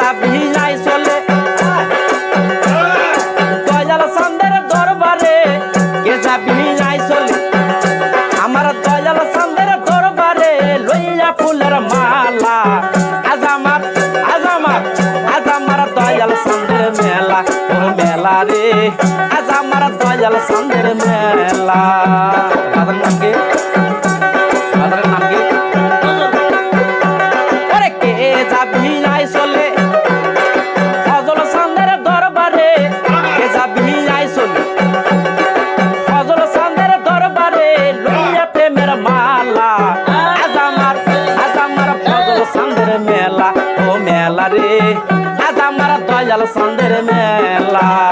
কেজা ভিনাই চলে। দয়াল সন্দের দরবারে কেজা ভিনাই চলে। আমার দয়াল সন্দের দরবারে লইয়া ফুলের মালা। আজ আমার আজ আমার আজ আমার দয়াল সন্দের মেলা। ও মেলা রে, আজ আমার দয়াল সন্দের মেলা।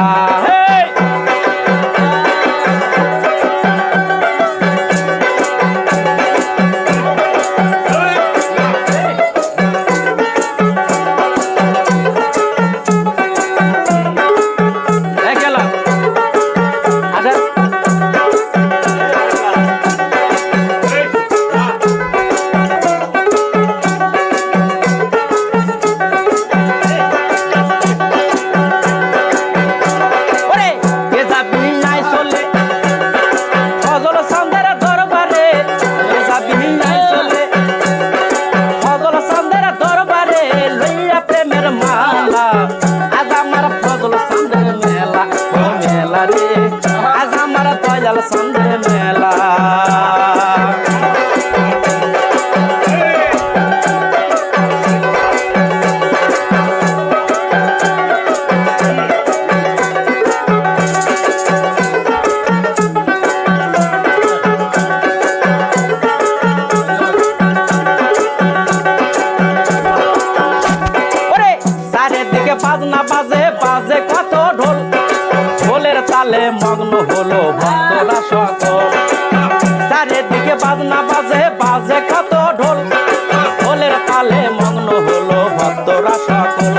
আমার তালে মগ্ন হলো ভক্তরা সকল। চারিদিকে বাজনা বাজে বাজে কত ঢোল। ঢোলের তালে মগ্ন হলো ভক্তরা সকল।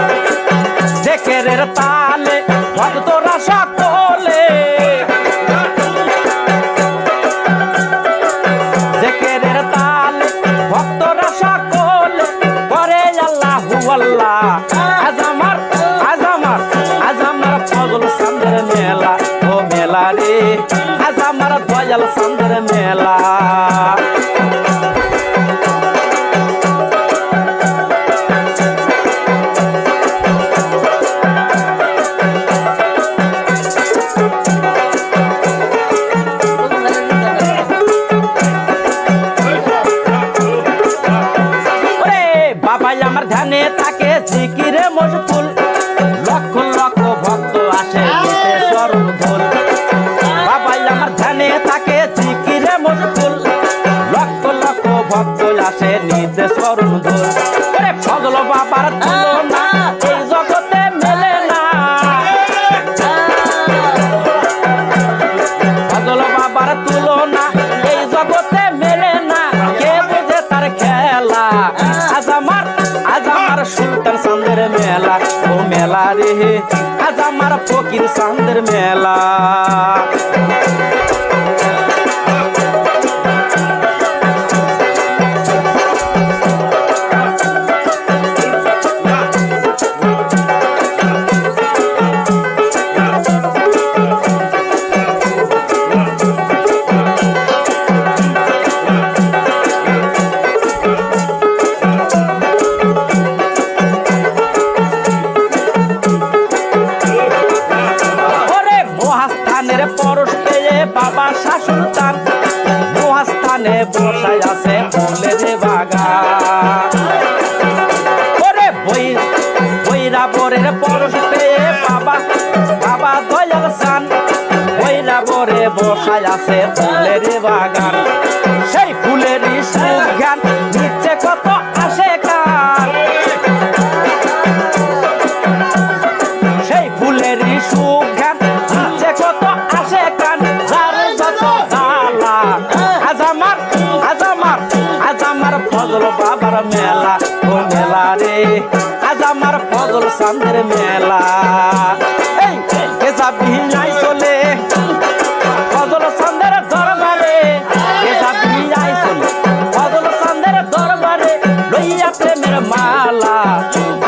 তালে ভক্তরা সকলে। তালে ভক্তরা করে আল্লাহু আল্লাহ। আজ আমার আজ আমার আজ আমার ফজল সান্দের মেলা। ও মেলা রে আজ আমার দয়াল সান্দের স্মরণ ধুল ওরে ফজল বাবার তুলনা, এই জগতে মেলে না। ফজল বাবার তুলনা, এই জগতে মেলে না। কে তার খেলা? আজ আমার আজ আমার সুলতান সান্দের মেলা। ও মেলা রে, আজ আমার ফকির সান্দের মেলা। বৈরাবরে বসাই আছে ফুলের বাগান। সেই ফুলেরই সুজ্ঞান নিচ্ছে কত আসে কান সেই ফুলের সুঘ্রাণ যে কত আসে কান যার যত জ্বালা, আজ আমার আমার, আজ আমার ফজল বাবার মেলা, ও মেলা রে, আজ আমার ফজল সান্দের মেলা।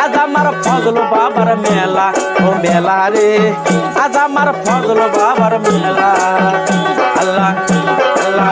আজ আমার ফজল বাবার মেলা, ও মেলা রে। আজ আমার ফজল বাবার মেলা। আল্লাহ আল্লাহ।